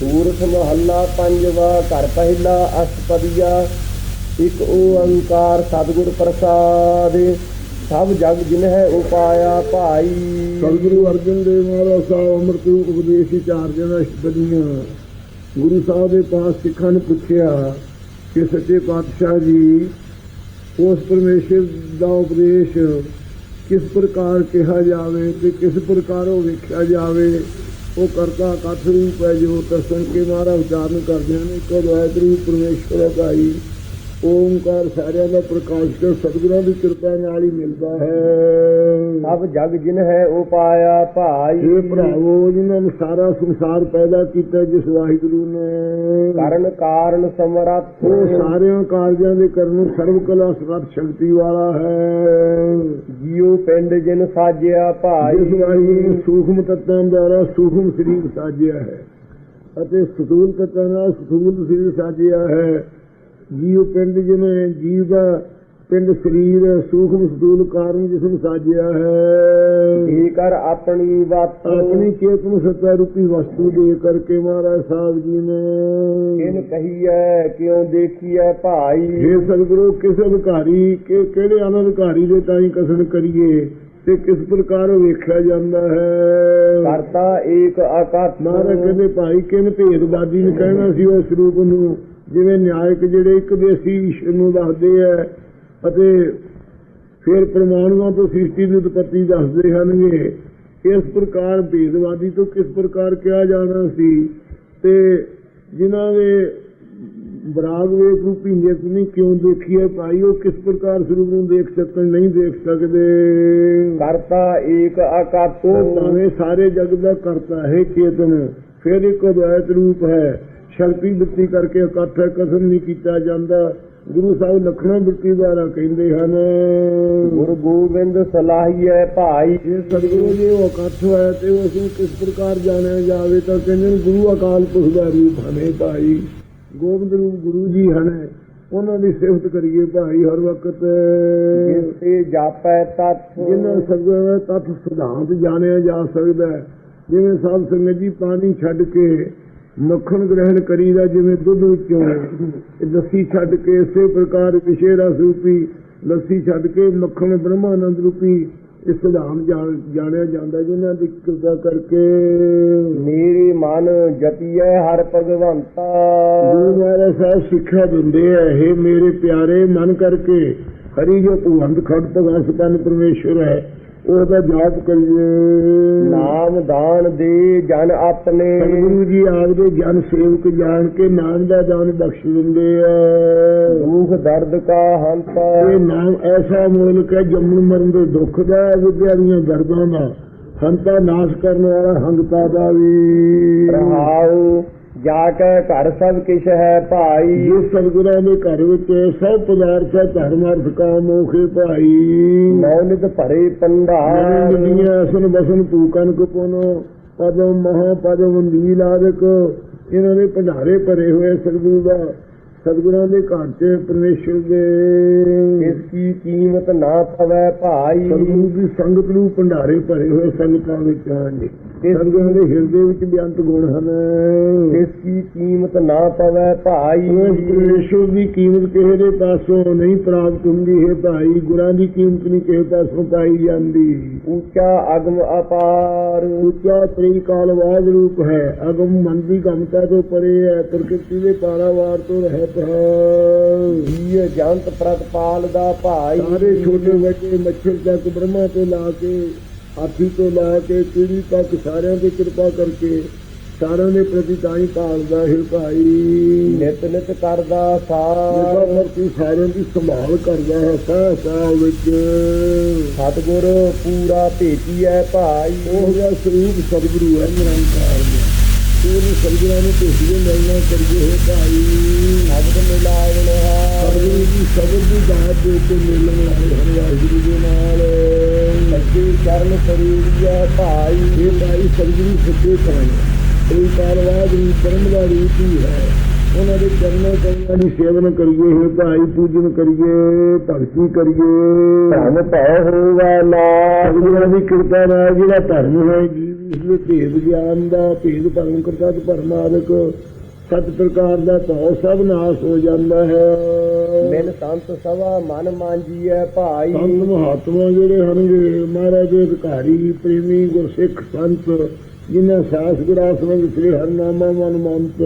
ਸੂਰਤ ਮਹੱਲਾ ਪੰਜਵਾ, ਘਰ ਪਹਿਲਾ, ਅਸ਼ਟਪਦੀਆ, ਇੱਕ ਓੰਕਾਰ ਸਤਿਗੁਰ ਪ੍ਰਸਾਦ। ਸਭ ਜਗ ਜਿਨ ਹੈ ਉਪਾਇਆ ਭਾਈ। ਸਤਿਗੁਰੂ ਅਰਜਨ ਦੇਵ ਮਹਾਰਾਜ ਸਾਹਿਬ ਅੰਮ੍ਰਿਤ ਰੂਪ ਉਪਦੇਸ਼ ਵਿਚਾਰਦੇ ਦਾ ਅਸ਼ਟਪਦੀਆਂ ਗੁਰੂ ਸਾਹਿਬ ਦੇ ਪਾਸ ਸਿੱਖਾਂ ਨੇ ਪੁੱਛਿਆ ਕਿ ਸੱਚੇ ਪਾਤਸ਼ਾਹ ਜੀ, ਉਸ ਪਰਮੇਸ਼ਰ ਦਾ ਉਪਦੇਸ਼ ਕਿਸ ਪ੍ਰਕਾਰ ਕਿਹਾ ਜਾਵੇ ਤੇ ਕਿਸ ਪ੍ਰਕਾਰ ਉਹ ਵੇਖਿਆ ਜਾਵੇ? ਉਹ ਕਰਤਾ ਕਥ ਰੂਪ ਹੈ ਜੋ ਦਰਸ਼ਨ ਕੇ ਮਾਰਾ ਉਚਾਰਨ ਕਰਦੇ ਹਨ ਇੱਕ ਅਦਵੈਤ ਰੂਪ ਪਰਮੇਸ਼ਵਰ ਹੈ ਭਾਈ ਓਮਕਾਰ ਸਾਰਿਆਂ ਦਾ ਪ੍ਰਕਾਸ਼ਕ ਸਤਿਗੁਰਾਂ ਦੀ ਕਿਰਪਾ ਨਾਲ ਹੀ ਮਿਲਦਾ ਹੈ। ਸਭ ਜਗ ਜਿਨ ਹੈ ਉਪਾਇਆ ਭਾਈ। ਇਹ ਭਰਾਵੋ ਜਿਨ੍ਹਾਂ ਨੇ ਸਾਰਾ ਸੰਸਾਰ ਪੈਦਾ ਕੀਤਾ ਜਿਸ ਵਾਹਿਗੁਰੂ ਨੇ। ਕਰਨ ਕਾਰਨ ਸਮਰੱਥ। ਉਹ ਸਾਰਿਆਂ ਕਾਰਜਾਂ ਦੇ ਕਰਨ ਨੂੰ ਸਰਵ ਕਲਾ ਸਮਰੱਥ ਸ਼ਕਤੀ ਵਾਲਾ ਹੈ। ਜੀਉ ਪਿੰਡ ਜਿਨ ਸਾਜਿਆ ਜਿਸ ਭਾਈ ਵਾਹਿਗੁਰੂ ਨੇ ਸੂਖਮ ਤੱਤਾਂ ਦੁਆਰਾ ਸੂਖਮ ਸਰੀਰ ਸਾਜਿਆ ਹੈ ਅਤੇ ਸਥੂਲ ਤੱਤਾਂ ਨਾਲ ਸਥੂਲ ਸਰੀਰ ਸਾਜਿਆ ਹੈ। ਜੀਵ ਪਿੰਡ ਜਿਵੇਂ ਜੀਵ ਦਾ ਪਿੰਡ ਸਰੀਰ ਸੂਖਮ ਸਥੂਲ ਕਾਰਨ ਜਿਸ ਨੂੰ ਸਾਜਿਆ ਹੈ। ਜੀ ਕਰ ਆਪਣੀ ਬਾਤ ਆਪਣੀ ਚੇਤਨ ਸੱਤਾ ਰੂਪੀ ਵਸਤੂ ਦੇ ਕਰਕੇ ਮਹਾਰਾਜ ਸਾਹਿਬ ਜੀ ਨੇ ਕਹੀਐ ਕਿਉ ਦੇਖੀਐ ਭਾਈ? ਜੇ ਸਤਿਗੁਰੂ ਕਿਸ ਅਧਿਕਾਰੀ ਕਿ ਕਿਹੜੇ ਅਨਧਿਕਾਰੀ ਦੇ ਤਾਈਂ ਕਸਨ ਕਰੀਏ ਤੇ ਕਿਸ ਪ੍ਰਕਾਰ ਵੇਖਿਆ ਜਾਂਦਾ ਹੈ? ਕਰਤਾ ਏਕ ਅਕਥ ਮਹਾਰਾਜ ਕਹਿੰਦੇ ਭਾਈ ਕਿਨ ਭੇਦਵਾਦੀ ਨੇ ਕਹਿਣਾ ਸੀ ਉਸ ਰੂਪ ਨੂੰ? ਜਿਵੇਂ ਨਿਆਇਕ ਜਿਹੜੇ ਇੱਕ ਦੇਸੀ ਈਸ਼ਵਰ ਨੂੰ ਦੱਸਦੇ ਆ ਅਤੇ ਫਿਰ ਪ੍ਰਮਾਣੂਆਂ ਤੋਂ ਸ੍ਰਿਸ਼ਟੀ ਦੀ ਉਤਪਤੀ ਦੱਸਦੇ ਹਨਗੇ ਇਸ ਪ੍ਰਕਾਰ ਭੇਦਵਾਦੀ ਤੋਂ ਕਿਸ ਪ੍ਰਕਾਰ ਕਿਹਾ ਜਾਣਾ ਸੀ? ਤੇ ਜਿਨ੍ਹਾਂ ਦੇ ਬਰਾਗ ਵੇਖ ਰੂਪੀ ਨਿਤ ਨਹੀਂ ਕਿਉਂ ਦੇਖੀਏ ਭਾਈ? ਉਹ ਕਿਸ ਪ੍ਰਕਾਰ ਸਰੂਪ ਨੂੰ ਦੇਖ ਸਕਣ ਨਹੀਂ ਦੇਖ ਸਕਦੇ? ਕਰਤਾ ਏਕ ਉਹ ਭਾਵੇਂ ਸਾਰੇ ਜਗ ਦਾ ਕਰਤਾ ਹੈ ਚੇਤਨ ਫਿਰ ਇੱਕ ਅਦਵੈਤ ਰੂਪ ਹੈ। ਸ਼ਕਤੀ ਬਿਰਤੀ ਕਰਕੇ ਇਕੱਠ ਕਸਮ ਨਹੀਂ ਕੀਤਾ ਜਾਂਦਾ। ਗੁਰੂ ਸਾਹਿਬ ਲਖਣਾ ਬਿਰਤੀ ਦੁਆਰਾ ਕਹਿੰਦੇ ਹਨ ਗੁਰ ਗੋਬਿੰਦ ਸਲਾਹੀਐ ਭਾਈ। ਜੇ ਸਤਿਗੁਰੂ ਜੀ ਉਹ ਇਕੱਠ ਹੈ ਤੇ ਉਸ ਨੂੰ ਕਿਸ ਪ੍ਰਕਾਰ ਜਾਣਿਆ ਜਾਵੇ ਤਾਂ ਕਹਿੰਦੇ ਗੁਰੂ ਅਕਾਲ ਪੁਰਖ ਦਾ ਰੂਪ ਹਨੇ ਭਾਈ। ਗੋਬਿੰਦ ਰੂਪ ਗੁਰੂ ਜੀ ਹਨ ਉਹਨਾਂ ਦੀ ਸਿਫਤ ਕਰੀਏ ਭਾਈ ਹਰ ਵਕਤ। ਜਿਸੇ ਜਾਪੈ ਤਤ ਜਿਨ੍ਹਾਂ ਸਤਿਗੁਰਾਂ ਦਾ ਤੱਥ ਸਿਧਾਂਤ ਜਾਣਿਆ ਜਾ ਸਕਦਾ ਜਿਵੇਂ ਸਾਧ ਸੰਗਤ ਜੀ ਪਾਣੀ ਛੱਡ ਕੇ ਮੱਖਣ ਗ੍ਰਹਿਣ ਕਰੀਦਾ ਜਿਵੇਂ ਦੁੱਧ ਵਿੱਚੋਂ। ਇਹ ਲੱਸੀ ਛੱਡ ਕੇ ਇਸੇ ਪ੍ਰਕਾਰ ਵਿਸ਼ੇ ਰਸ ਰੂਪੀ ਲੱਸੀ ਛੱਡ ਕੇ ਮੱਖਣ ਬ੍ਰਹਮਾਨੰਦ ਰੂਪੀ ਇਸ ਸਿਧਾਂਤ ਜਾਣ- ਜਾਣਿਆ ਜਾਂਦਾ ਜਿਨ੍ਹਾਂ ਦੀ ਕਿਰਪਾ ਕਰਕੇ। ਮੇਰੇ ਮਨ ਜਪੀਐ ਹਰ ਭਗਵੰਤਾ। ਗੁਰੂ ਮਹਾਰਾਜ ਸਾਹਿਬ ਸਿੱਖਿਆ ਦਿੰਦੇ ਆ ਇਹ ਮੇਰੇ ਪਿਆਰੇ ਮਨ ਕਰਕੇ ਹਰੀ ਜੋ ਭਗਵੰਤ ਖੜ ਭਗਵਾਨ ਸਪਨ ਪਰਮੇਸ਼ਵਰ ਹੈ। ਉਹਦਾ ਜਾਪ ਕਰੀਏ। ਨਾਮ ਦਾਨ ਦੇ ਜਨ ਆਪਣੇ। ਸਤਿਗੁਰੂ ਜੀ ਆਪਦੇ ਜਨ ਸੇਵਕ ਜਾਣ ਕੇ ਨਾਮ ਦਾ ਦਾਨ ਬਖਸ਼ ਦਿੰਦੇ ਆ। ਦੁਖ ਦਰਦ ਕਾ ਹੰਤਾ। ਇਹ ਨਾਮ ਐਸਾ ਮੂਲਕ ਹੈ ਜੰਮਣ ਮਰਨ ਦੇ ਦੁੱਖ ਦਾ ਵਿਦਿਆ ਦੀਆਂ ਦਰਦਾਂ ਦਾ। ਹੰਤਾ ਨਾਸ਼ ਕਰਨ ਵਾਲਾ ਹੰਗਤਾ ਦਾ ਵੀ। ਰਹਾਉ ਜਾ ਕੇ ਘਰ ਸਭ ਕਿਛ ਹੈ ਭਾਈ। ਇਹ ਸਤਿਗੁਰਾਂ ਦੇ ਘਰ ਵਿੱਚ ਸਭ ਪਦਾਰਥ ਧਰਮ ਅਰਥ ਕਾਮ ਮੋਖੇ ਭਾਈ। ਮੌਨਿਤ ਭਰੇ ਪੰਡਾਰ। ਨਦੀਆਂ ਅਸਨ ਬਸਨ ਪੂਕਨ ਕੁਪਨ ਪਦਮ ਮਹਾ ਪਦਮ ਨੀਲ ਆਦਿਕ। ਇਹਨਾਂ ਦੇ ਭੰਡਾਰੇ ਭਰੇ ਹੋਏ ਸਤਿਗੁਰੂ ਦਾ। ਸਤਿਗੁਰਾਂ ਦੇ ਘਰ ਚ ਪਰਮੇਸ਼ਰ ਦੇ। ਇਸ ਕੀ ਕੀਮਤ ਨਾ ਪਵੈ ਭਾਈ। ਸਤਿਗੁਰੂ ਦੀ ਸੰਗਤ ਨੂੰ ਭੰਡਾਰੇ ਭਰੇ ਹੋਏ ਸੰਗਤਾਂ ਵਿੱਚ ਹਨ ਸਤਿਗੁਰਾਂ ਦੇ ਹਿਰਦੇ ਵਿੱਚ ਬੇਅੰਤ ਗੁਣ ਹਨ। ਇਸ ਕੀ ਕੀਮਤ ਨਾ ਪਵੈ ਭਾਈ। ਪਰਮੇਸ਼ਰ ਦੀ ਕੀਮਤ ਕਿਸੇ ਦੇ ਪਾਸੋਂ ਨਹੀਂ ਪ੍ਰਾਪਤ ਹੁੰਦੀ ਹੈ ਭਾਈ। ਗੁਰਾਂ ਦੀ ਕੀਮਤ ਨਹੀਂ ਕਿਸੇ ਪਾਸੋਂ ਪਾਈ ਜਾਂਦੀ। ਉੱਚਾ ਅਗਮ ਅਪਾਰ। ਉੱਚਾ ਤ੍ਰਿਕਾਲਵਾਦ ਰੂਪ ਹੈ। ਅਗਮ ਮਨ ਦੀ ਗਮਤਾ ਤੋਂ ਪਰੇ ਹੈ। ਪ੍ਰਕਿਰਤੀ ਦੇ ਪਾਰਾਵਾਰ ਤੋਂ ਰਹਿਤ ਹੈ ਜੰਤ ਪ੍ਰਤਪਾਲ ਦਾ ਭਾਈ। ਸਾਰੇ ਛੋਟੇ ਵੱਡੇ ਮੱਛਰ ਤੱਕ ਬ੍ਰਹਮਾ ਤੋਂ ਲਾ ਕੇ ਹਾਥੀ ਤੋਂ ਲਾ ਕੇ ਕੀੜੀ ਤੱਕ ਸਾਰਿਆਂ ਦੀ ਕਿਰਪਾ ਕਰਕੇ ਸਾਰਿਆਂ ਦੇ ਪ੍ਰਤੀ ਤਾਂ ਹੀ ਪਾਲਦਾ ਹੈ ਭਾਈ। ਨਿਤ ਨਿਤ ਕਰਦਾ ਸਾਰ। ਮਰਤੀ ਸਾਰਿਆਂ ਦੀ ਸੰਭਾਲ ਕਰਦਾ ਹੈ ਸਾਹ ਸਾਹ ਵਿੱਚ। ਸਤਗੁਰ ਪੂਰਾ ਭੇਟੀਐ ਭਾਈ। ਉਹ ਜਿਹਾ ਸਰੂਪ ਸਤਿਗੁਰੂ ਹੈ ਨਿਰੰਕਾਰ ਦਾ ਪੂਰੀ ਸਤਿਗੁਰਾਂ ਨੂੰ ਭੇਟੀਏ ਮਿਲਣਾ ਕਰੀਏ ਹੈ ਭਾਈ। ਦੀ ਕੇ ਮਿਲਣ ਵਾਲੇ ਹਨ ਵਾਹਿਗੁਰੂ ਦੇ ਨਾਲ। ਸੱਚੇ ਚਰਨ ਸਰੂਰੀਐ ਭਾਈ ਇਹ ਭਾਈ ਸਤਿਗੁਰੂ ਸੱਚੇ ਕਰਾਂਗੇ ਇਹ ਕਾਲਵਾਦ ਦੀ ਪਰਮ ਦਾ ਰੂਪ ਹੀ। ਹੈ ਉਹਨਾਂ ਦੇ ਚਰਨਾਂ ਕਈਆਂ ਦੀ ਸੇਵਨ ਕਰੀਏ ਹੈ ਭਾਈ ਪੂਜਨ ਕਰੀਏ ਭਗਤੀ ਕਰੀਏ। ਧਨ ਭੈ ਹੋਵੇ ਨਾ। ਸਤਿਗੁਰਾਂ ਦੀ ਕਿਰਪਾ ਨਾਲ ਜਿਹੜਾ ਧਰਮ ਹੈ ਜੀਵ ਇਸ ਦੇ ਭੇਦ ਗਿਆਨ ਦਾ ਭੇਦ ਭਰਮ ਕਰਤਾ ਤੇ ਪਰਮਾਦਕ ਸਤ ਪ੍ਰਕਾਰ ਦਾ ਭਾਵ ਸਭ ਨਾਸ ਹੋ ਜਾਂਦਾ ਹੈ। ਮਿਲ ਸੰਤ ਸਭਾ, ਮਨ ਮਾਂਜੀਐ ਭਾਈ। ਸੰਤ ਮਹਾਤਮਾ ਜਿਹੜੇ ਹਨਗੇ ਮਹਾਰਾਜ ਦੇ ਅਧਿਕਾਰੀ, ਪ੍ਰੇਮੀ, ਗੁਰਸਿੱਖ ਸੰਤ, ਜਿਨ੍ਹਾਂ ਸਾਸ ਗੁਰਾਸਨ ਸ੍ਰੀ ਹਰਨਾਮਾ ਮਨ ਮੰਤ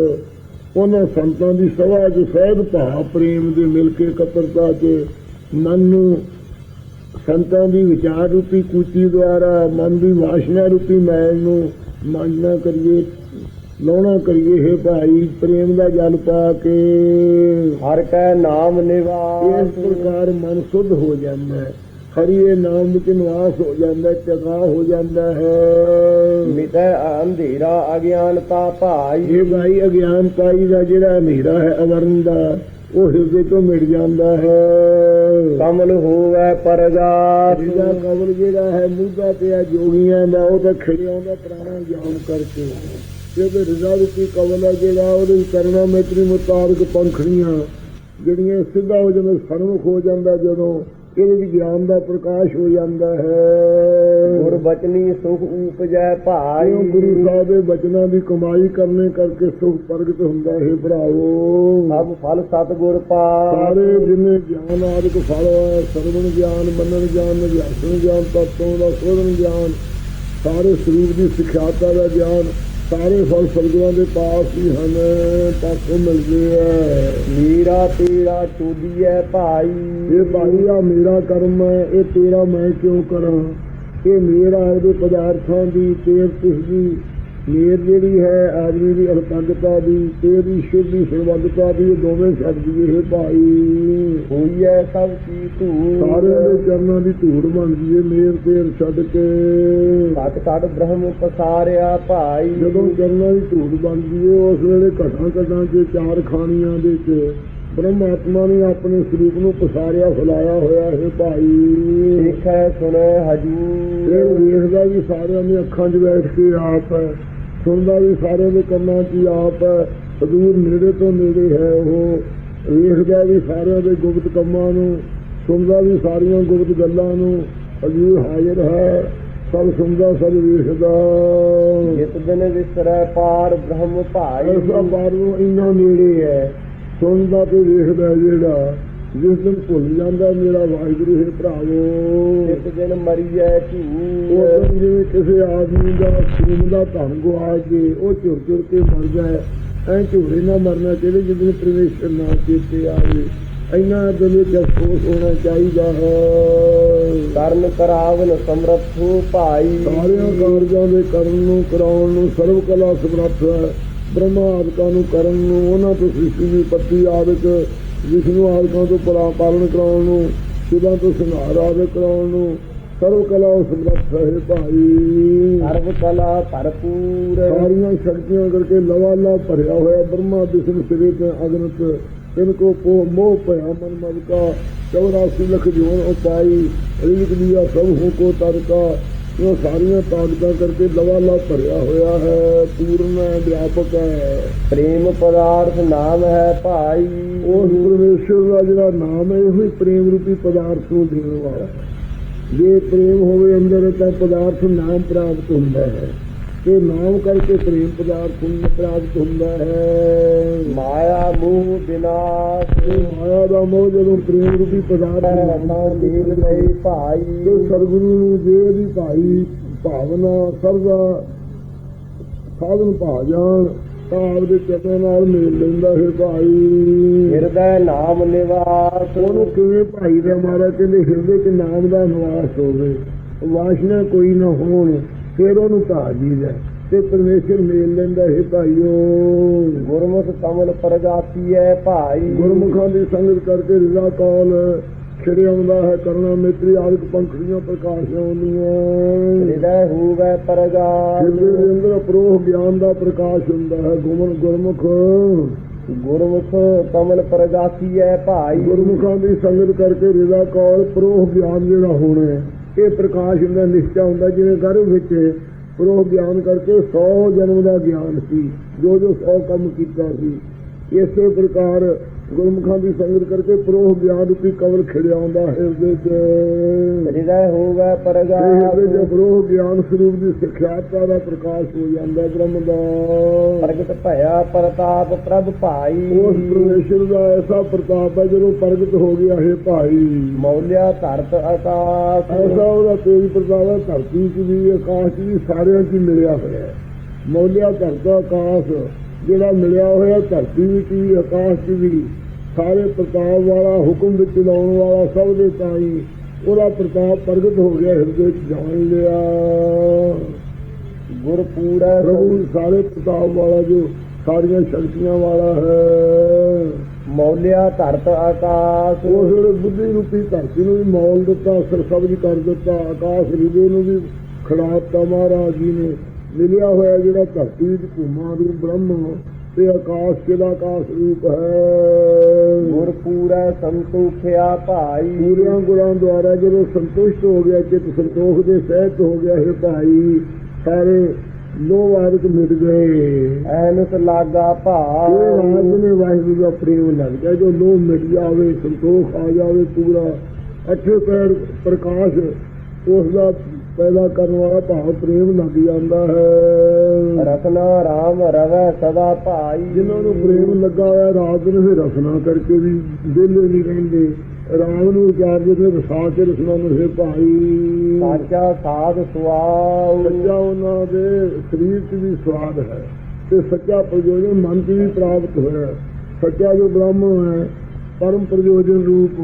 ਉਹਨਾਂ ਸੰਤਾਂ ਦੀ ਸਭਾ ਚ ਸਹਿਬ ਭਾਵ ਪ੍ਰੇਮ ਦੇ ਮਿਲ ਕੇ ਇਕੱਤਰਤਾ ਚ ਮਨ ਨੂੰ ਸੰਤਾਂ ਦੀ ਵਿਚਾਰ ਰੂਪੀ ਕੂਚੀ ਦੁਆਰਾ, ਮਨ ਦੀ ਵਾਸ਼ਨਾ ਰੂਪੀ ਮੈਲ ਨੂੰ ਮਾਂਜਣਾ ਕਰੀਏ, ਲਾਉਣਾ ਕਰੀਏ ਹੈ ਭਾਈ, ਪ੍ਰੇਮ ਦਾ ਜਲ ਪਾ ਕੇ। ਹਰ ਕੈ ਨਾਮ ਇਸ ਨਿਵਾਸ ਪ੍ਰਕਾਰ ਮਨ ਸੁੱਧ ਹੋ ਜਾਂਦਾ ਹੈ। ਹਰੀਏ ਨਾਮ ਵਿੱਚ ਨਿਵਾਸ ਹੋ ਜਾਂਦਾ ਟਿਕਾ ਹੋ ਜਾਂਦਾ ਹੈ। ਮਿਟੈ ਅੰਧੇਰਾ ਅਗਿਆਨਤਾ ਭਾਈ। ਇਹ ਭਾਈ ਅਗਿਆਨਤਾਈ ਦਾ ਜਿਹੜਾ ਹਨੇਰਾ ਹੈ ਅਵਰਨ ਦਾ ਉਹ ਹਿਰਦੇ ਤੋਂ ਮਿਟ ਜਾਂਦਾ ਹੈ। ਕਮਲ ਹੋਵੇ ਪਰਗਾਸ ਜਿਹਦਾ ਕਬਰ ਜਿਹੜਾ ਹੈ ਮੁੱਦਾ ਤੇ ਆ ਜੋਗੀਆਂ ਦਾ ਉਹ ਤਾਂ ਖਿੜ ਆਉਂਦਾ ਪੁਰਾਣਾ ਗਿਆਨ ਕਰਕੇ। ਜਿਹਦੇ ਰਜ਼ਾ ਰੂਪੀ ਕਬਰ ਹੈ ਜਿਹੜਾ ਉਹਦੇ ਕਰਨਾ ਮੇਤਰੀ ਮੁਤਾਬਕ ਪੰਖੜੀਆਂ ਜਿਹੜੀਆਂ ਸਿੱਧਾ ਹੋ ਜਾਂਦਾ ਸਰਮੁਖ ਹੋ ਜਾਂਦਾ ਜਦੋਂ ਇਹਦੇ ਵਿੱਚ ਗਿਆਨ ਦਾ ਪ੍ਰਕਾਸ਼ ਹੋ ਜਾਂਦਾ ਹੈ। ਗੁਰ ਬਚਨੀ ਸੁਖ ਉਪਜੈ ਭਾਈ। ਗੁਰੂ ਸਾਹਿਬ ਦੇ ਬਚਨਾਂ ਦੀ ਕਮਾਈ ਕਰਨੇ ਕਰਕੇ ਸੁਖ ਪ੍ਰਗਟ ਹੁੰਦਾ ਹੈ ਭਰਾਵੋ? ਸਭ ਫਲ ਸਤਿਗੁਰ ਪਾਸ। ਸਾਰੇ ਜਿੰਨੇ ਗਿਆਨ ਆਦਿਕ ਫਲ ਹੈ ਸਰਵਣ ਗਿਆਨ ਮੰਨਣ ਗਿਆਨ ਨਿਧਿਆਸਨ ਗਿਆਨ ਤਤੋਂ ਦਾ ਸੋਧਨ ਗਿਆਨ ਸਾਰੇ ਸਰੂਪ ਦੀ ਸਿੱਖਿਆਤਾ ਦਾ ਗਿਆਨ ਸਾਰੇ ਫਲ ਸਤਿਗੁਰਾਂ ਦੇ ਪਾਸ ਹੀ ਹਨ ਪਾਸੋਂ ਮਿਲਦੇ ਹੈ। ਮੀਰਾ ਤੇਰਾ ਚੋਦੀਐ ਭਾਈ। ਇਹ ਭਾਈ ਆ ਮੇਰਾ ਕਰਮ ਹੈ ਇਹ ਤੇਰਾ ਮੈਂ ਕਿਉਂ ਕਰਾਂ? ਇਹ ਮੇਰਾ ਇਹਦੇ ਪਦਾਰਥਾਂ ਦੀ ਤੇਰ ਤਿਸ ਦੀ ਮੇਰ ਜਿਹੜੀ ਹੈ ਆਦਮੀ ਦੀ ਅਲਪੰਗਤਾ ਦੀ ਸ਼ੁੱਧ ਦੀ ਸਰਬੱਤਤਾ ਦੀ ਇਹ ਦੋਵੇਂ ਦਈਏ ਇਹ ਭਾਈ ਹੋਈਐ ਸਭ ਕੀ ਧੂੜ। ਸਾਰਿਆਂ ਦੇ ਚਰਨਾਂ ਦੀ ਧੂੜ ਬਣਦੀ ਏ ਮੇਰ ਤੇਰ ਛੱਡ ਕੇ। ਘਟ ਘਟ ਬ੍ਰਹਮ ਪਸਾਰਿਆ ਭਾਈ। ਜਦੋਂ ਚਰਨਾਂ ਦੀ ਧੂੜ ਬਣਦੀ ਏ ਉਸ ਵੇਲੇ ਘਟਾਂ ਘਟਾਂ ਚ ਚਾਰ ਖਾਣੀਆਂ ਦੇ ਚ ਬ੍ਰਹਮਾਤਮਾ ਨੇ ਆਪਣੇ ਸਰੂਪ ਨੂੰ ਪਸਾਰਿਆ ਫੈਲਾਇਆ ਹੋਇਆ ਹੈ ਭਾਈ। ਦੇਖੈ ਸੁਣੈ ਫਿਰ ਹਜੂਰ ਵੇਖਦਾ ਵੀ ਸਾਰਿਆਂ ਦੀਆਂ ਅੱਖਾਂ 'ਚ ਬੈਠ ਕੇ ਆਪ ਹੈ ਸੁਣਦਾ ਵੀ ਸਾਰਿਆਂ ਦੇ ਕੰਨਾਂ 'ਚ ਆਪ ਹਜ਼ੂਰ ਨੇੜੇ ਤੋਂ ਨੇੜੇ ਹੈ ਉਹ। ਵੇਖਦਾ ਵੀ ਸਾਰਿਆਂ ਦੇ ਗੁਪਤ ਕੰਮਾਂ ਨੂੰ ਸੁਣਦਾ ਵੀ ਸਾਰੀਆਂ ਗੁਪਤ ਗੱਲਾਂ ਨੂੰ ਹਜ਼ੂਰ ਹਾਜ਼ਰ ਹੈ ਸਭ ਸੁਣਦਾ ਸਭ ਵੇਖਦਾ। ਜਿਤ ਦਿਨ ਵਿਸਰੈ ਪਾਰ ਬ੍ਰਹਮ ਭਾਈ ਐਸਾ ਬਾਰ ਇੰਨਾ ਨੇੜੇ ਹੈ ਸੁਣਦਾ ਤੇ ਵੇਖਦਾ ਜਿਹੜਾ ਜਿਸ ਦਿਨ ਭੁੱਲ ਜਾਂਦਾ ਮੇਰਾ ਵਾਹਿਗੁਰੂ ਹੈ ਭਰਾਵੋ। ਜਿਤ ਦਿਨ ਮਰੀਐ ਉਹ ਝੂਰ ਦਿਨ ਜਿਵੇਂ ਕਿਸੇ ਆਦਮੀ ਦਾ ਖੂਨ ਦਾ ਧਨ ਗਵਾ ਕੇ ਉਹ ਝੁਰ ਝੁਰ ਕੇ ਮਰ ਜਾਏ ਐ ਝੂਰੇ ਨਾ ਮਰਨਾ ਚਾਹੀਦਾ ਜਿੱਦਨ ਪਰਮੇਸ਼ਰ ਨਾ ਚੇਤੇ ਆਵੇ। ਇੰਨਾ ਦਿਲ ਵਿੱਚ ਅਫਸੋਸ ਹੋਣਾ ਚਾਹੀਦਾ ਹੈ। ਕਰਨ ਕਰਾਵਨ ਸਮਰੱਥੋ ਭਾਈ। ਸਾਰਿਆਂ ਕਾਰਜਾਂ ਦੇ ਕਰਨ ਨੂੰ ਕਰਾਉਣ ਨੂੰ ਸਰਵ ਕਲਾ ਸਮਰੱਥ ਹੈ। ਬ੍ਰਹਮਾ ਆਦਿਕਾਂ ਨੂੰ ਕਰਨ ਨੂੰ ਉਹਨਾਂ ਤੋਂ ਸ੍ਰਿਸ਼ਟੀ ਦੀ ਪੱਤੀ ਆਦਿਕ ਵਿਸ਼ਨੂੰ ਆਦਿਕਾਂ ਤੋਂ ਪਰਾ ਪਾਲਣ ਕਰਾਉਣ ਨੂੰ ਸਿਦਾਂ ਤੋਂ ਸੰਹਾਰ ਆਦਿਕ ਕਰਾਉਣ ਨੂੰ ਸਰਵ ਕਲਾ ਸਮਰੱਥ ਹੈ ਭਾਈ। ਸਰਬ ਕਲਾ ਭਰਪੂਰ। ਸਾਰੀਆਂ ਸ਼ਕਤੀਆਂ ਕਰਕੇ ਲਵਾਲਾ ਭਰਿਆ ਹੋਇਆ ਬ੍ਰਹਮਾ ਵਿਸ਼ਨ ਸਿਰੇ ਤੇ ਅਗਨਤ ਤਿਨ ਕੋ ਪੋ ਮੋਹ ਭਇਆ ਮਨ ਮਦ ਕਾ 84 ਲੱਖ ਜੋਨ ਉਪਾਈ ਰਿਜਕ ਦਿਆ ਸਭ ਹੋ ਕੋ ਤਰਕਾ ਇਹ ਸਾਰੀਆਂ ਤਾਕਤਾਂ ਕਰਕੇ ਲਵਾਲਾ ਭਰਿਆ ਹੋਇਆ ਹੈ ਪੂਰਨ ਵਿਆਪਕ ਹੈ। ਪ੍ਰੇਮ ਪਦਾਰਥ ਨਾਮ ਹੈ ਭਾਈ। ਉਸ ਪਰਮੇਸ਼ਰ ਦਾ ਜਿਹੜਾ ਨਾਮ ਹੈ ਇਹੋ ਹੀ ਪ੍ਰੇਮ ਰੂਪੀ ਪਦਾਰਥ ਨੂੰ ਦੇਣ ਵਾਲਾ ਜੇ ਪ੍ਰੇਮ ਹੋਵੇ ਅੰਦਰ ਤਾਂ ਪਦਾਰਥ ਨਾਮ ਪ੍ਰਾਪਤ ਹੁੰਦਾ ਹੈ। ਤੇ ਨਾਮ ਕਰਕੇ ਪ੍ਰੇਮ ਪਦਾਰਥ ਨੂੰ ਪ੍ਰਾਪਤ ਹੁੰਦਾ ਹੈ। ਮਾਇਆ ਮੂਹ ਬਿਨਾਸ਼। ਤੇ ਮਾਇਆ ਦਾ ਮੋਹ ਜਦੋਂ ਪ੍ਰੇਮ ਰੂਪੀ ਪਦਾਰਥ ਨੂੰ ਰਤਾ ਦੇਵ ਲਈ ਭਾਈ। ਤੇ ਸਰਗੁਰੂ ਨੂੰ ਜੇ ਦੀ ਭਾਈ ਭਾਵਨਾ ਸਰਦਾ ਸਾਧਨ ਭਾ ਜਾਣ ਤਾਂ ਆਪਦੇ ਨਾਲ ਮੇਲ ਲੈਂਦਾ ਹੈ ਭਾਈ। ਹਿਰਦੈ ਨਾਮ ਨਿਵਾਸ। ਉਹਨੂੰ ਕਿਵੇਂ ਭਾਈ ਦਾ ਮਾਰਾ ਕਹਿੰਦੇ ਹਿਰਦੇ 'ਚ ਨਾਮ ਦਾ ਨਿਵਾਸ ਹੋਵੇ ਵਾਸ਼ਨਾ ਕੋਈ ਨਾ ਹੋਣ। ਫਿਰ ਉਹਨੂੰ ਧਾ ਜੀਦਾ ਤੇ ਪਰਮੇਸ਼ਰ ਮੇਲ ਲੈਂਦਾ ਹੈ ਭਾਈਓ। ਗੁਰਮੁਖ ਕਮਲ ਪ੍ਰਗਾਤੀ ਹੈ ਭਾਈ। ਗੁਰਮੁਖਾਂ ਦੀ ਸੰਗਤ ਕਰਕੇ ਰਿਜ਼ਾ ਕੌਲ ਛਿੜ ਆਉਂਦਾ ਹੈ ਕਰਨਾ ਮੇਤਰੀ ਆਦਿਕ ਪੰਖੜੀਆਂ ਪ੍ਰਕਾਸ਼ ਆਉਂਦੀਆਂ ਹਿਰਦੈ ਹੋਵੇ ਪ੍ਰਗਾਸ ਹਿਰਦੇ ਦੇ ਅੰਦਰ ਅਪਰੋਹ ਗਿਆਨ ਦਾ ਪ੍ਰਕਾਸ਼ ਹੁੰਦਾ ਹੈ ਗੁਰਮੁਖ ਗੁਰਮੁਖ। ਗੁਰਮੁਖ ਕਮਲ ਪ੍ਰਗਾਤੀ ਹੈ ਭਾਈ। ਗੁਰਮੁਖਾਂ ਦੀ ਸੰਗਤ ਕਰਕੇ ਰਿਜ਼ਾ ਕੌਲ ਪ੍ਰੋਹ ਗਿਆਨ ਜਿਹੜਾ ਹੋਣਾ ਹੈ। ਇਹ ਪ੍ਰਕਾਸ਼ ਹੁੰਦਾ, ਨਿਸ਼ਚਾ ਹੁੰਦਾ, ਜਿਵੇਂ ਗਰਭ ਵਿੱਚ ਪ੍ਰੋਹ ਗਿਆਨ ਕਰਕੇ 100 ਜਨਮ ਦਾ ਗਿਆਨ ਸੀ, ਜੋ ਜੋ 100 ਕੰਮ ਕੀਤਾ ਸੀ। ਇਸੇ ਪ੍ਰਕਾਰ ਗੁਰਮੁਖਾਂ ਦੀ ਸੰਗਤ ਕਰਕੇ ਪ੍ਰੋਹ ਗਿਆਨ ਰੂਪੀ ਕਵਲ ਖਿੜਿਆ ਹੁੰਦਾ ਹੈ ਹਿਰਦੇ 'ਚ। ਹਿਰਦੈ ਹੋਵੇ ਇਹ ਹਿਰਦੇ 'ਚ ਪ੍ਰੋਹ ਗਿਆਨ ਸਰੂਪ ਦੀ ਸਿੱਖਿਆਤਾ ਦਾ ਪ੍ਰਕਾਸ਼ ਹੋ ਜਾਂਦਾ ਬ੍ਰਹਮ ਦਾ। ਪ੍ਰਗਟ ਭਇਆ ਪ੍ਰਤਾਪ ਪ੍ਰਭ ਭਾਈ। ਉਸ ਪ੍ਰਵੇਸ਼ਰ ਦਾ ਐਸਾ ਪ੍ਰਤਾਪ ਹੈ ਜਦੋਂ ਪ੍ਰਗਟ ਹੋ ਗਿਆ ਹੈ ਭਾਈ। ਮੌਲਿਆ ਧਰਤ ਆਕਾਸ਼। ਐਸਾ ਉਹਦਾ ਤੇਜ ਪ੍ਰਤਾਪ ਹੈ ਧਰਤੀ 'ਚ ਵੀ ਆਕਾਸ਼ ਵੀ ਸਾਰਿਆਂ 'ਚ ਮਿਲਿਆ ਹੋਇਆ ਮੌਲਿਆ ਧਰਤਾ ਆਕਾਸ਼। ਜਿਹੜਾ ਮਿਲਿਆ ਹੋਇਆ ਧਰਤੀ ਵਿੱਚ ਵੀ ਆਕਾਸ਼ 'ਚ ਵੀ ਸਾਰੇ ਪ੍ਰਤਾਪ ਵਾਲਾ ਹੁਕਮ ਵਿੱਚ ਲਾਉਣ ਵਾਲਾ ਸਭ ਦੇ ਤਾਈ ਉਹਦਾ ਪ੍ਰਤਾਪ ਪ੍ਰਗਟ ਹੋ ਗਿਆ ਹਿਰਦੇ 'ਚ ਜਾਣ ਲਿਆ। ਗੁਰ ਪੂੜਾ ਪ੍ਰਭੂ ਸਾਰੇ ਪ੍ਰਤਾਪ ਵਾਲਾ ਜੋ ਸਾਰੀਆਂ ਸ਼ਕਤੀਆਂ ਵਾਲਾ ਹੈ। ਮੌਲਿਆ ਧਰਤ ਆਕਾਸ਼। ਉਸ ਵੇਲੇ ਬੁੱਧੀ ਰੂਪੀ ਧਰਤੀ ਨੂੰ ਵੀ ਮੌਲ ਦਿੱਤਾ ਸਰਸਬਜ ਕਰ ਦਿੱਤਾ ਆਕਾਸ਼ ਹਿਰਦੇ ਨੂੰ ਵੀ ਖੜਾਤਾ ਮਹਾਰਾਜ ਜੀ ਨੇ। ਮਿਲਿਆ ਹੋਇਆ ਜਿਹੜਾ ਧਰਤੀ ਵਿੱਚ ਭੂਮਾ ਰੂਪ ਬ੍ਰਹਮ ਤੇ ਆਕਾਸ਼ ਕਿਹਦਾ ਆਕਾਸ਼ ਰੂਪ ਹੈ। ਗੁਰ ਪੂੜਾ ਸੰਤੋਖਿਆ ਭਾਈ। ਪੂਰਿਆਂ ਗੁਰਾਂ ਦੁਆਰਾ ਜਦੋਂ ਸੰਤੁਸ਼ਟ ਹੋ ਗਿਆ ਚਿੱਤ ਸੰਤੋਖ ਦੇ ਸਹਿਤ ਹੋ ਗਿਆ ਹੈ ਭਾਈ ਸਾਰੇ ਆਦਿਕ ਮਿਟ ਗਏ। ਐਨਸ ਲਾਗਾ ਭਾਵ ਰਾਤ ਨੇ ਵਾਹਿਗੁਰੂ ਦਾ ਪ੍ਰੇਮ ਲੱਗ ਗਿਆ। ਜੋ ਲੋਭ ਮਿਟ ਜਾਵੇ ਸੰਤੋਖ ਆ ਜਾਵੇ ਪੂਰਾ ਅੱਠੇ ਪੈਰ ਪ੍ਰਕਾਸ਼ ਉਸ ਦਾ ਪੈਦਾ ਕਰਨ ਵਾਲਾ ਭਾਵ ਪ੍ਰੇਮ ਲੱਗ ਜਾਂਦਾ ਹੈ। ਰਸਨਾ ਰਾਮ ਰਵੈ ਸਦਾ ਭਾਈ। ਜਿਨ੍ਹਾਂ ਨੂੰ ਪ੍ਰੇਮ ਲੱਗਾ ਹੋਇਆ ਰਾਤ ਨੂੰ ਫਿਰ ਰਸਨਾ ਕਰਕੇ ਵੀ ਵਿਹਲੇ ਨਹੀਂ ਰਹਿੰਦੇ। ਰਾਮ ਨੂੰ ਵਿਚਾਰਦੇ ਤੇ ਰਸਾ ਕੇ ਰਸਨਾ ਨੂੰ ਫਿਰ ਭਾਈ। ਸਾਚਾ ਸਾਧ ਸੁਆਉ। ਸੱਚਾ ਉਹਨਾਂ ਦੇ ਸਰੀਰ 'ਚ ਵੀ ਸਵਾਦ ਹੈ ਤੇ ਸੱਚਾ ਪ੍ਰਯੋਜਨ ਮਨ 'ਚ ਵੀ ਪ੍ਰਾਪਤ ਹੋਇਆ। ਸੱਚਾ ਜੋ ਬ੍ਰਹਮ ਹੈ ਪਰਮ ਪ੍ਰਯੋਜਨ ਰੂਪ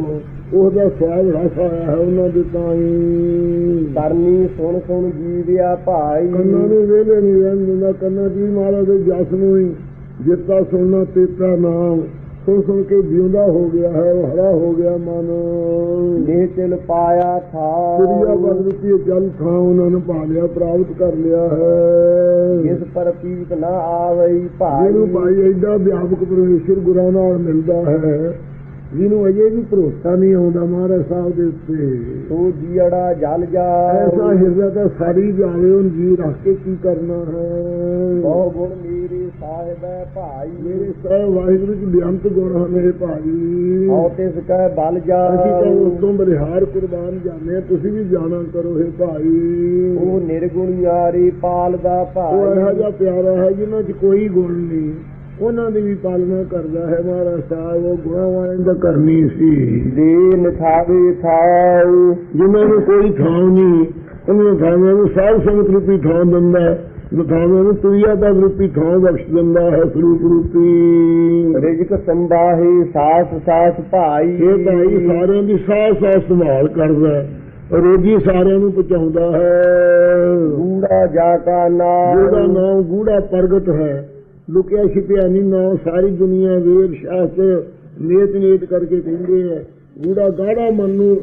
ਉਹਦਾ ਸਵਾਦ ਰਸ ਆਇਆ ਹੈ ਉਹਨਾਂ ਦੇ ਤਾਈ ਕਰਨੀ ਸੁਣ ਸੁਣ ਜੀਵਿਆ ਭਾਈ। ਕੰਨਾਂ ਨੂੰ ਵੇਲੇ ਨਹੀਂ ਰਹਿਣ ਦਿੰਦਾ ਕੰਨਾਂ ਦੀ ਮਹਾਰਾਜ ਦੇ ਜਸ ਨੂੰ ਹੀ ਜਿੱਤਾ ਸੁਣਨਾ ਤੇਤਾ ਨਾਮ ਸੁਣ ਸੁਣ ਕੇ ਜਿਉਂਦਾ ਹੋ ਗਿਆ ਹੈ ਉਹ ਹਰਾ ਹੋ ਗਿਆ ਮਨ। ਦੇਹ ਤਿਲ ਪਾਇਆ ਥਾ ਕੁੜੀਆ ਬਦਲਤੀ ਜਲ ਥਾਂ ਉਹਨਾਂ ਨੂੰ ਪਾ ਲਿਆ ਪ੍ਰਾਪਤ ਕਰ ਲਿਆ ਹੈ। ਜਿਸ ਪਰ ਪੀਤ ਨਾ ਆਵਈ ਭਾਈ। ਜਿਹਨੂੰ ਭਾਈ ਐਡਾ ਵਿਆਪਕ ਪਰਮੇਸ਼ਰ ਗੁਰਾਂ ਨਾਲ ਮਿਲਦਾ ਹੈ ਜਿਹਨੂੰ ਅਜੇ ਵੀ ਭਰੋਸਾ ਨਹੀਂ ਆਉਂਦਾ ਮਹਾਰਾਜ ਸਾਹਿਬ ਦੇ ਉੱਤੇ। ਤੋ ਜੀੜਾ ਜਲ ਜਾ। ਐਸਾ ਹਿਰਦਾ ਤਾਂ ਸਾਰੀ ਜਾਵੇ ਉਹ ਜੀ ਰੱਖ ਕੇ ਕੀ ਕਰਨਾ ਹੈ? ਬਹੁ ਗੁਣ ਮੇਰੇ ਸਾਹਿਬ ਹੈ ਭਾਈ। ਮੇਰੇ ਸਾਹਿਬ ਵਾਹਿਗੁਰੂ ਜੀ ਬੇਅੰਤ ਗੁਣ ਹਨ ਮੇਰੇ ਭਾਈ। ਹਉ ਤਿਸ ਕੈ ਬਲ ਜਾ। ਅਸੀਂ ਤਾਂ ਉਦੋਂ ਬਰਿਹਾਰ ਕੁਰਬਾਨ ਜਾਂਦੇ ਹਾਂ ਤੁਸੀਂ ਵੀ ਜਾਣਾ ਕਰੋ ਹੈ ਭਾਈ। ਉਹ ਨਿਰਗੁਣਿਆਰੀ ਪਾਲਦਾ ਉਹ ਇਹੋ ਭਾਈ। ਜਿਹਾ ਪਿਆਰਾ ਹੈ ਜਿਨ੍ਹਾਂ 'ਚ ਕੋਈ ਗੁਣ ਨਹੀਂ। ਉਹਨਾਂ ਦੀ ਵੀ ਪਾਲਣਾ ਕਰਦਾ ਹੈ ਮਹਾਰਾਜ ਸਾਹਿਬ ਉਹ ਗੁਣਾਂ ਵਾਲਿਆਂ ਦਾ ਕਰਨੀ ਸੀ। ਦੇ ਨਿਥਾਵੇ ਥਾਉ। ਜਿਨ੍ਹਾਂ ਨੂੰ ਕੋਈ ਥਾਂ ਨਹੀਂ ਉਹਨਾਂ ਥਾਵਾਂ ਨੂੰ ਸਾਧ ਸੰਗਤ ਰੂਪੀ ਥਾਂ ਦਿੰਦਾ ਹੈ। ਥਾਵਾਂ ਨੂੰ ਤੁਰਿਆ ਦਾ ਰੂਪੀ ਥਾਂ ਬਖਸ਼ ਦਿੰਦਾ ਹੈ ਸਰੂਪ ਰੂਪੀ। ਰਿਜਕ ਸੰਭਾਹੀ ਸਾਸ ਸਾਸ ਭਾਈ। ਇਹ ਭਾਈ ਸਾਰਿਆਂ ਦੀ ਸਾਹ ਸਾਹ ਸੰਭਾਲ ਕਰਦਾ ਹੈ ਰੋਜੀ ਸਾਰਿਆਂ ਨੂੰ ਪਹੁੰਚਾਉਂਦਾ ਹੈ। ਗੂੜਾ ਜਾ ਕਾ ਜਿਹਦਾ ਨਾਮ ਨਾਮ ਗੂੜਾ ਪ੍ਰਗਟ ਹੈ ਲੁਕਿਆ ਛਿਪਿਆ ਨਹੀਂ ਨਾਮ ਸਾਰੀ ਦੁਨੀਆ ਵੇਦ ਸ਼ਾਸਤਰ ਨੇਤ ਨੇਤ ਕਰਕੇ ਕਹਿੰਦੇ ਹੈ ਗੂੜਾ ਗਾੜਾ ਮਨ ਨੂੰ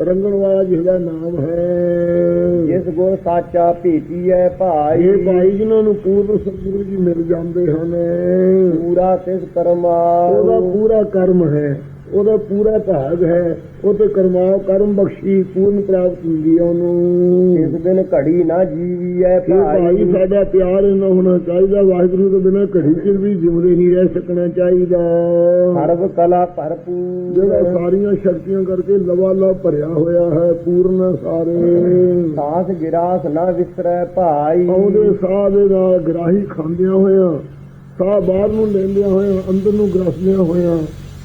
ਰੰਗਣ ਵਾਲਾ ਜਿਹਦਾ ਨਾਮ ਹੈ। ਜਿਸ ਗੁਣ ਸਾਚਾ ਭੇਟੀ ਹੈ ਭਾਈ। ਇਹ ਭਾਈ ਜਿਨ੍ਹਾਂ ਨੂੰ ਪੂਰਨ ਸਤਿਗੁਰੂ ਜੀ ਮਿਲ ਜਾਂਦੇ ਹਨ। ਪੂਰਾ ਤਿਸ ਕਰਮਾ ਉਹਦਾ ਪੂਰਾ ਕਰਮ ਹੈ। ਉਹਦਾ ਪੂਰਾ ਭਾਗ ਹੈ। ਉਹ ਤੇ ਕਰਮਾ ਕਰਮ ਬਖਸ਼ੀ ਪੂਰਨ ਪ੍ਰਾਪਤ ਹੁੰਦੀ ਹੈ ਉਹਨੂੰ। ਇਸ ਦਿਨ ਘੜੀ ਨਾ ਜੀਵੀ ਹੈ ਇਹ ਭਾਈ ਸਾਡਾ ਪਿਆਰ ਇਹਨਾਂ ਹੋਣਾ ਚਾਹੀਦਾ ਵਾਹਿਗੁਰੂ ਤੋਂ ਬਿਨਾਂ ਘੜੀ ਚਿਰ ਵੀ ਜਿਉਂਦੇ ਨਹੀਂ ਰਹਿ ਸਕਣਾ ਚਾਹੀਦਾ। ਸਰਬ ਕਲਾ ਭਰਪੂਰ। ਜਿਹੜਾ ਸਾਰੀਆਂ ਸ਼ਕਤੀਆਂ ਕਰਕੇ ਲਵਾ ਭਰਿਆ ਹੋਇਆ ਹੈ ਪੂਰਨ ਸਾਰੇ। ਸਾਸ ਗਿਰਾਸ ਨਾ ਵਿਸਰੈ ਭਾਈ। ਆਉਂਦੇ ਸਾਹ ਦੇ ਨਾਲ ਗਰਾਹੀ ਖਾਂਦਿਆਂ ਹੋਇਆਂ ਸਾਹ ਬਾਹਰ ਨੂੰ ਲੈਂਦਿਆਂ ਹੋਇਆਂ ਅੰਦਰ ਨੂੰ ਗਰਸਦਿਆਂ ਹੋਇਆਂ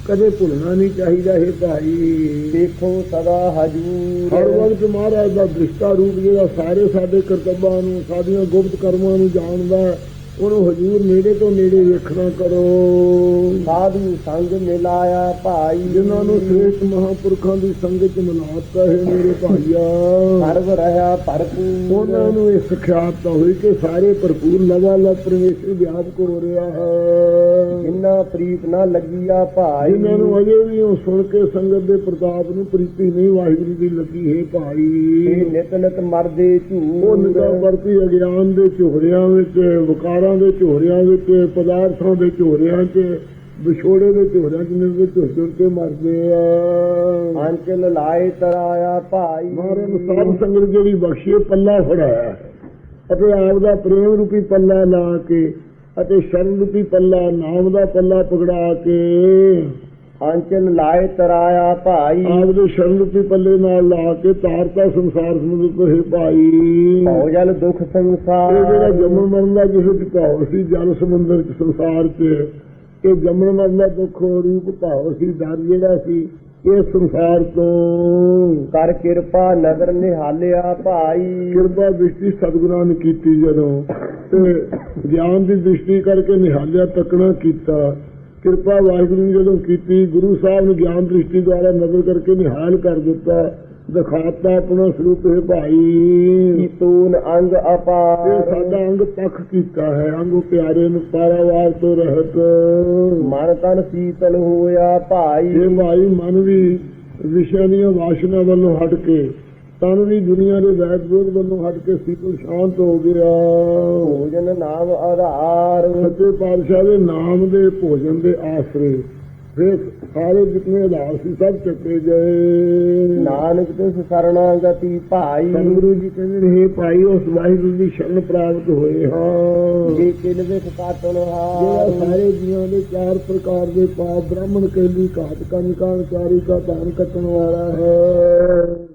ਕਦੇ ਭੁੱਲਣਾ ਨਹੀਂ ਚਾਹੀਦਾ ਇਹ ਭਾਈ। ਦੇਖੋ ਸਦਾ ਹਜੂਰ। ਹਰ ਵਕਤ ਮਹਾਰਾਜ ਦਾ ਦ੍ਰਿਸ਼ਟਾ ਰੂਪ ਜਿਹੜਾ ਸਾਰੇ ਸਾਡੇ ਕਰਤੱਵਾਂ ਨੂੰ ਸਾਡੀਆਂ ਗੁਪਤ ਕਰਮਾਂ ਨੂੰ ਜਾਣਦਾ ਹੈ, ਉਹਨੂੰ ਹਜੂਰ ਨੇੜੇ ਤੋਂ ਨੇੜੇ ਵੇਖਣਾ ਕਰੋ। ਸਾਧੂ ਸੰਗ ਮਿਲਾਇਆ ਭਾਈ। ਜਿਨ੍ਹਾਂ ਨੂੰ ਸ੍ਰੇਸ਼ਟ ਮਹਾਪੁਰਖਾਂ ਦੀ ਸੰਗਤ ਚ ਮਨਾਤਾ ਹੈ ਮੇਰੇ ਭਾਈਆ। ਸਰਬ ਰਹਾ ਭਰਪੂਰ। ਉਹਨਾਂ ਨੂੰ ਇਹ ਸਿਖਿਆਤ ਹੋਈ ਕਿ ਸਾਰੇ ਭਰਪੂਰ ਲਵਾਲਾ ਪਰਮੇਸ਼ਰ ਵਿਆਪਕ ਹੋ ਰਿਹਾ ਹੈ। ਜਿੰਨਾ ਪ੍ਰੀਤ ਨਾ ਲੱਗੀਆ ਭਾਈ। ਜਿਨ੍ਹਾਂ ਨੂੰ ਅਜੇ ਵੀ ਉਹ ਸੁਣ ਕੇ ਸੰਗਤ ਦੇ ਪ੍ਰਤਾਪ ਨੂੰ ਪ੍ਰੀਤੀ ਨਹੀਂ ਵਾਹਿਗੁਰੂ ਦੀ ਲੱਗੀ ਹੈ ਇਹ ਭਾਈ। ਨਿਤ ਨਿਤ ਮਰਦੇ ਉਹ ਨਿਕਾ ਝੂਠ ਵਰਤੀ ਅਗਿਆਨ ਦੇ ਝੋਰਿਆਂ ਵਿੱਚ ਵਿਕਾਰਾਂ ਦੇ ਝੋਰਿਆਂ ਵਿੱਚ ਪਦਾਰਥਾਂ ਦੇ ਝੋਰਿਆਂ 'ਚ ਵਿਛੋੜੇ ਦੇ ਝੋਰਿਆਂ 'ਚ ਨਿਰਦੇ ਝੁਰ ਝੁਰ ਕੇ ਮਰਦੇ ਆ। ਅੰਚਲ ਲਾਏ ਤਰਾਇਆ ਭਾਈ। ਨੂੰ ਸਾਧ ਸੰਗਤ ਜਿਹੜੀ ਬਖਸ਼ੀ ਪੱਲਾ ਫੜਾਇਆ ਅਤੇ ਆਪ ਦਾ ਪ੍ਰੇਮ ਰੂਪੀ ਪੱਲਾ ਲਾ ਕੇ ਅਤੇ ਸ਼ਰਨ ਰੂਪੀ ਪੱਲਾ ਨਾਮ ਦਾ ਪੱਲਾ ਪਕੜਾ ਕੇ ਅੰਚਲ ਲਾਏ ਤਰਾਇਆ ਭਾਈ। ਆਪਦੇ ਸ਼ਰਨ ਰੂਪੀ ਪੱਲੇ ਨਾਲ ਲਾ ਕੇ ਤਾਰਤਾ ਸੰਸਾਰ ਸਮੁੰਦਰ ਤੋਂ ਹੈ ਭਾਈ। ਭਉ ਜਲ ਦੁਖ ਇਹ ਜਿਹੜਾ ਸੰਸਾਰ ਜੰਮਣ ਮਰਨ ਦਾ ਕਿਸੇ ਭਾਵ ਸੀ ਜਲ ਸਮੁੰਦਰ ਚ ਸੰਸਾਰ ਚ ਇਹ ਜੰਮਣ ਮਰਨ ਦਾ ਦੁੱਖ ਰੂਪ ਭਾਵ ਸੀ ਡਰ ਜਿਹੜਾ ਸੀ ਇਹ ਸੰਸਾਰ ਤੋਂ। ਕਰ ਕਿਰਪਾ ਨਦਰ ਨਿਹਾਲਿਆ ਭਾਈ। ਕਿਰਪਾ ਦ੍ਰਿਸ਼ਟੀ ਸਤਿਗੁਰਾਂ ਨੇ ਕੀਤੀ ਜਦੋਂ ਤੇ ਗਿਆਨ ਦੀ ਦ੍ਰਿਸ਼ਟੀ ਕਰਕੇ ਨਿਹਾਲਿਆ ਤੱਕਣਾ ਕੀਤਾ। ਕਿਰਪਾ ਵਾਹਿਗੁਰੂ ਨੇ ਜਦੋਂ ਕੀਤੀ ਗੁਰੂ ਸਾਹਿਬ ਨੇ ਗਿਆਨ ਦ੍ਰਿਸ਼ਟੀ ਦੁਆਰਾ ਨਜ਼ਰ ਕਰਕੇ ਨਿਹਾਲ ਕਰ ਦਿੱਤਾ ਦਿਖਾਤਾ ਆਪਣਾ ਸਰੂਪ ਹੈ ਭਾਈ। ਕੀਤੂਨ ਅੰਗ ਇਹ ਅਪਾਰ ਸਾਡਾ ਅੰਗ ਪੱਖ ਕੀਤਾ ਹੈ ਅੰਗ ਪਿਆਰੇ ਨੂੰ ਪਾਰਾਵਾਰ ਤੋਂ ਰਹਿਤ। ਮਨ ਤਨ ਸੀਤਲ ਹੋਇਆ ਭਾਈ। ਇਹ ਭਾਈ ਮਨ ਵੀ ਵਿਸ਼ਿਆਂ ਦੀਆਂ ਵਾਸ਼ਨਾ ਵੱਲੋਂ ਹਟ ਕੇ ਤਨ ਵੀ ਦੁਨੀਆ ਦੇ ਵੈਦ ਵਿਰੋਧ ਵੱਲੋਂ ਹਟ ਕੇ ਸੀਤਲ ਸ਼ਾਂਤ ਹੋ ਗਿਆ। ਭੋਜਨ ਨਾਮ ਆਧਾਰ। ਸੱਚੇ ਪਾਤਸ਼ਾਹ ਦੇ ਨਾਮ ਦੇ ਭੋਜਨ ਦੇ ਆਸਰੇ। ਫਿਰ ਸਾਰੇ ਜਿਤਨੇ ਆਧਾਰ ਸੀ ਸਭ ਚੱਕੇ ਗਏ। ਨਾਨਕ ਤਿਸ ਸਰਣਾਗਤੀ ਭਾਈ। ਸਤਿਗੁਰੂ ਜੀ ਕਹਿੰਦੇ ਨੇ "ਹੇ ਭਾਈ ਉਸ ਵਾਹਿਗੁਰੂ ਦੀ ਸ਼ਰਨ ਪ੍ਰਾਪਤ ਹੋਏ ਹਾਂ। ਜੇ ਕਿਲ ਵਿਖ ਕਾਟਣ ਜਿਹੜਾ ਹਾਰ ਸਾਰੇ ਜੀਵਾਂ ਦੇ ਚਾਰ ਪ੍ਰਕਾਰ ਦੇ ਪਾਪ ਬ੍ਰਾਹਮਣ ਕੈਲੀ ਘਾਤ ਕੰਨ ਕਾਨ ਚਾਰੀ ਕਾ ਧਾਨ ਕੱਟਣ ਵਾਲਾ ਹੈ।